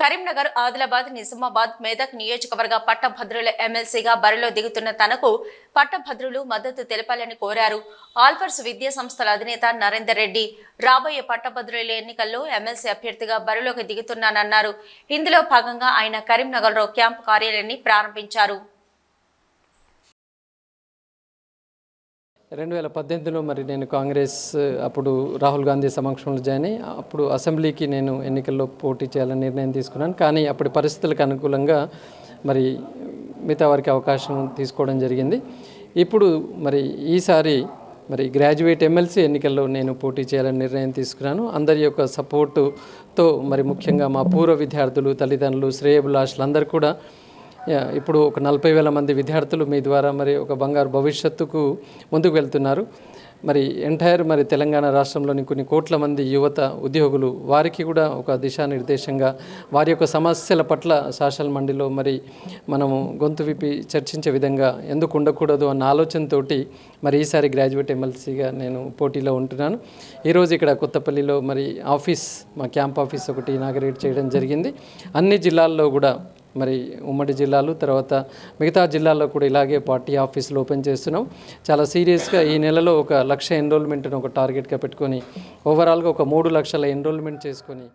కరీంనగర్ ఆదిలాబాద్ నిజామాబాద్ మెదక్ నియోజకవర్గ పట్టభద్రుల ఎమ్మెల్సీగా బరిలో దిగుతున్న తనకు పట్టభద్రులు మద్దతు తెలపాలని కోరారు. ఆల్ఫర్స్ విద్యా సంస్థల అధినేత నరేందర్ రెడ్డి రాబోయే పట్టభద్రుల ఎన్నికల్లో ఎమ్మెల్సీ అభ్యర్థిగా బరిలోకి దిగుతున్నానన్నారు. ఇందులో భాగంగా ఆయన కరీంనగర్లో క్యాంపు కార్యాలయాన్ని ప్రారంభించారు. రెండు వేల పద్దెనిమిదిలో మరి నేను కాంగ్రెస్ అప్పుడు రాహుల్ గాంధీ సమక్షంలో జాయిన్ అయ్యి అప్పుడు అసెంబ్లీకి నేను ఎన్నికల్లో పోటీ చేయాలని నిర్ణయం తీసుకున్నాను. కానీ అప్పటి పరిస్థితులకు అనుకూలంగా మరి మిగతా వారికి అవకాశం తీసుకోవడం జరిగింది. ఇప్పుడు మరి ఈసారి మరి గ్రాడ్యుయేట్ ఎమ్మెల్సీ ఎన్నికల్లో నేను పోటీ చేయాలని నిర్ణయం తీసుకున్నాను. అందరి యొక్క సపోర్టుతో మరి ముఖ్యంగా మా పూర్వ విద్యార్థులు తల్లిదండ్రులు శ్రేయభిలాషులు అందరూ కూడా ఇప్పుడు ఒక నలభై వేల మంది విద్యార్థులు మీ ద్వారా మరి ఒక బంగారు భవిష్యత్తుకు ముందుకు వెళ్తున్నారు. మరి ఎంటైర్ మరి తెలంగాణ రాష్ట్రంలోని కొన్ని కోట్ల మంది యువత ఉద్యోగులు వారికి కూడా ఒక దిశానిర్దేశంగా వారి యొక్క సమస్యల పట్ల సోషల్ మండిలో మరి మనము గొంతు విప్పి చర్చించే విధంగా ఎందుకు ఉండకూడదు అన్న ఆలోచనతోటి మరి ఈసారి గ్రాడ్యుయేట్ ఎమ్మెల్సీగా నేను పోటీలో ఉంటున్నాను. ఈరోజు ఇక్కడ కొత్తపల్లిలో మరి ఆఫీస్ మా క్యాంప్ ఆఫీస్ ఒకటి ఇనాగరేట్ చేయడం జరిగింది. అన్ని జిల్లాల్లో కూడా మరి ఉమ్మడి జిల్లాలు తర్వాత మిగతా జిల్లాల్లో కూడా ఇలాగే పార్టీ ఆఫీసులు ఓపెన్ చేస్తున్నాం. చాలా సీరియస్గా ఈ నెలలో ఒక లక్ష ఎన్రోల్మెంట్ను ఒక టార్గెట్గా పెట్టుకొని ఓవరాల్గా ఒక మూడు లక్షల ఎన్రోల్మెంట్ చేసుకొని